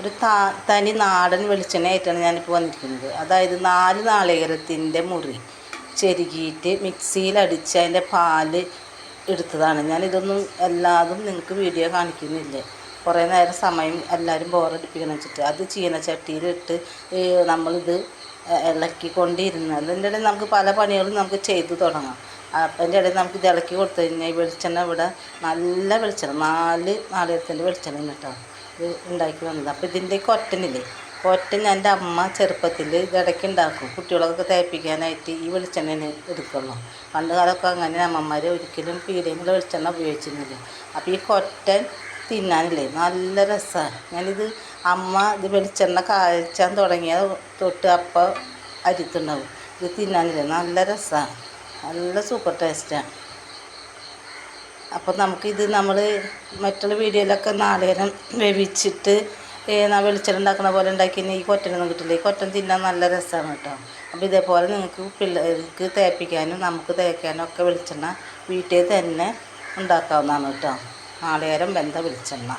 ഒരു താ തനി നാടൻ വെളിച്ചെണ്ണയായിട്ടാണ് ഞാനിപ്പോൾ വന്നിരിക്കുന്നത്. അതായത് നാല് നാളികേരത്തിന്റെ മുറി ചെരുകിയിട്ട് മിക്സിയിലടിച്ച് അതിന്റെ പാൽ എടുത്തതാണ്. ഞാനിതൊന്നും എല്ലാതും നിങ്ങൾക്ക് വീഡിയോ കാണിക്കുന്നില്ല? കുറേ നേരം സമയം എല്ലാവരും ബോറടിപ്പിക്കണം വെച്ചിട്ട്. അത് ചീനച്ചട്ടിയിലിട്ട് നമ്മളിത് ഇളക്കിക്കൊണ്ടിരുന്ന് അതിന്റെ ഇടയിൽ നമുക്ക് പല പണികളും നമുക്ക് ചെയ്തു തുടങ്ങാം. അതിന്റെ ഇടയിൽ നമുക്ക് ഇത് ഇളക്കി കൊടുത്തു കഴിഞ്ഞാൽ വെളിച്ചെണ്ണ ഇവിടെ നല്ല വെളിച്ചെണ്ണ നാല് നാളികരത്തിന്റെ വെളിച്ചെണ്ണ കേട്ടോ. ഇത് ഉണ്ടാക്കി വന്നത്. അപ്പോൾ ഇതിന്റെ കൊറ്റനില്ലേ? കൊറ്റൻ എന്റെ അമ്മ ചെറുപ്പത്തിൽ ഇടയ്ക്ക് ഉണ്ടാക്കും. കുട്ടികളൊക്കെ തേപ്പിക്കാനായിട്ട് ഈ വെളിച്ചെണ്ണ എടുക്കുള്ളൂ. പണ്ട് കാലമൊക്കെ അങ്ങനെ അമ്മമാർ ഒരിക്കലും പീടികയിലുള്ള വെളിച്ചെണ്ണ ഉപയോഗിച്ചിരുന്നില്ല. അപ്പോൾ ഈ കൊറ്റൻ തിന്നാനില്ലേ? നല്ല രസമാണ് ഞാനിത് അമ്മ ഇത് വെളിച്ചെണ്ണ കാഴ്ചാൻ തുടങ്ങിയ തൊട്ട് അപ്പം അരിത്തുണ്ടാവും ഇത് തിന്നാനില്ലേ? നല്ല രസമാണ് നല്ല സൂപ്പർ ടേസ്റ്റാണ്. അപ്പോൾ നമുക്കിത് നമ്മൾ മറ്റുള്ള വീഡിയോയിലൊക്കെ നാളികേരം വേവിച്ചിട്ട് വെളിച്ചെണ്ണ ഉണ്ടാക്കുന്ന പോലെ ഉണ്ടാക്കി ഈ കൊറ്റനൊന്നും കിട്ടില്ല ഈ കൊറ്റൻ തിന്നാൻ നല്ല രസമാണ് കേട്ടോ. അപ്പോൾ ഇതേപോലെ നിങ്ങൾക്ക് പിള്ളേർക്ക് തേപ്പിക്കാനും നമുക്ക് തേക്കാനും ഒക്കെ വെളിച്ചെണ്ണ വീട്ടിൽ തന്നെ ഉണ്ടാക്കാവുന്നതാണ് കേട്ടോ. നാളികേരം വെന്ത വെളിച്ചെണ്ണ.